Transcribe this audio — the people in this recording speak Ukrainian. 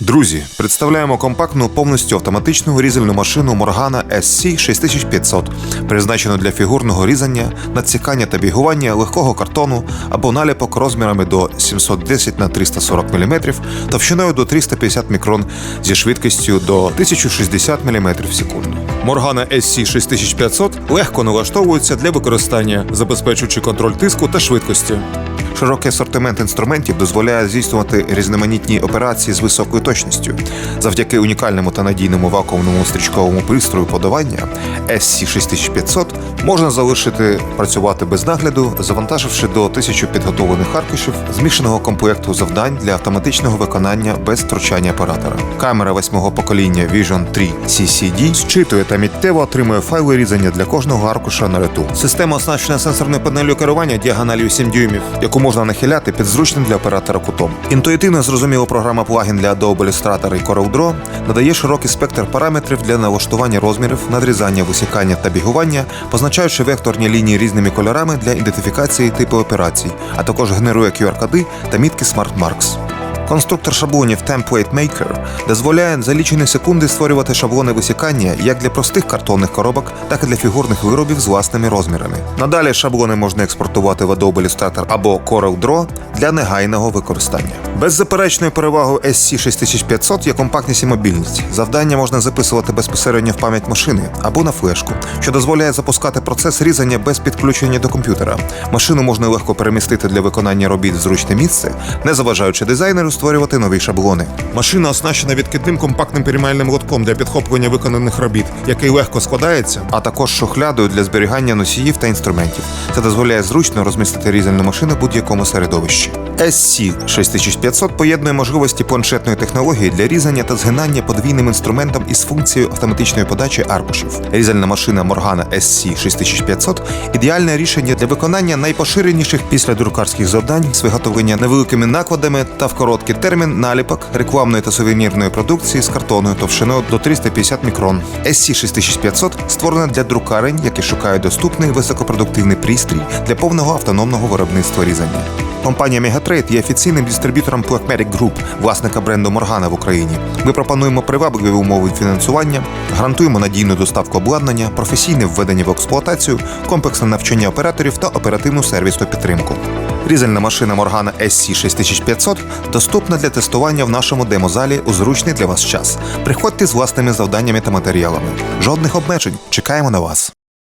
Друзі, представляємо компактну повністю автоматичну різальну машину Morgana SC 6500, призначену для фігурного різання, надсікання та бігування легкого картону або наліпок розмірами до 710 на 340 мм, товщиною до 350 мікрон зі швидкістю до 1060 мм в секунду. Morgana SC 6500 легко налаштовується для використання, забезпечуючи контроль тиску та швидкості. Широкий асортимент інструментів дозволяє здійснювати різноманітні операції з високою точністю. Завдяки унікальному та надійному вакуумному стрічковому пристрою подавання SC6500 можна залишити працювати без нагляду, завантаживши до 1000 підготовлених аркушів змішаного комплекту завдань для автоматичного виконання без втручання оператора. Камера восьмого покоління Vision 3 CCD зчитує та миттєво отримує файли різання для кожного аркуша на лету. Система оснащена сенсорною панелью керування діагоналію 7 дюймів, яку можна нахиляти під зручним для оператора кутом. Інтуїтивно зрозуміла програма плагін для Adobe Illustrator і CorelDRAW надає широкий спектр параметрів для налаштування розмірів, надрізання, висікання та бігування, позначаючи векторні лінії різними кольорами для ідентифікації типу операцій, а також генерує QR-коди та мітки Smart Marks. Конструктор шаблонів Template Maker дозволяє за лічені секунди створювати шаблони висікання як для простих картонних коробок, так і для фігурних виробів з власними розмірами. Надалі шаблони можна експортувати в Adobe Illustrator або CorelDRAW для негайного використання. Беззаперечною перевагою SC6500 є компактність і мобільність. Завдання можна записувати безпосередньо в пам'ять машини або на флешку, що дозволяє запускати процес різання без підключення до комп'ютера. Машину можна легко перемістити для виконання робіт в зручне місце, не заважаючи дизайнеру створювати нові шаблони. Машина оснащена відкидним компактним переймальним лотком для підхоплення виконаних робіт, який легко складається, а також шухлядою для зберігання носіїв та інструментів. Це дозволяє зручно розмістити різальну машину в будь-якому середовищі. SC6500 поєднує можливості планшетної технології для різання та згинання подвійним інструментом із функцією автоматичної подачі аркушів. Різальна машина Morgana SC6500 – ідеальне рішення для виконання найпоширеніших після друкарських завдань з виготовлення невеликими накладами та в короткий термін наліпок рекламної та сувенірної продукції з картоною товщиною до 350 мікрон. SC6500 створена для друкарень, які шукають доступний високопродуктивний пристрій для повного автономного виробництва різання. Компанія Megatrade є офіційним дистриб'ютором Pragmatic Group, власника бренду Morgana в Україні. Ми пропонуємо привабливі умови фінансування, гарантуємо надійну доставку обладнання, професійне введення в експлуатацію, комплексне навчання операторів та оперативну сервісну підтримку. Різальна машина Morgana SC6500 доступна для тестування в нашому демозалі у зручний для вас час. Приходьте з власними завданнями та матеріалами. Жодних обмежень. Чекаємо на вас.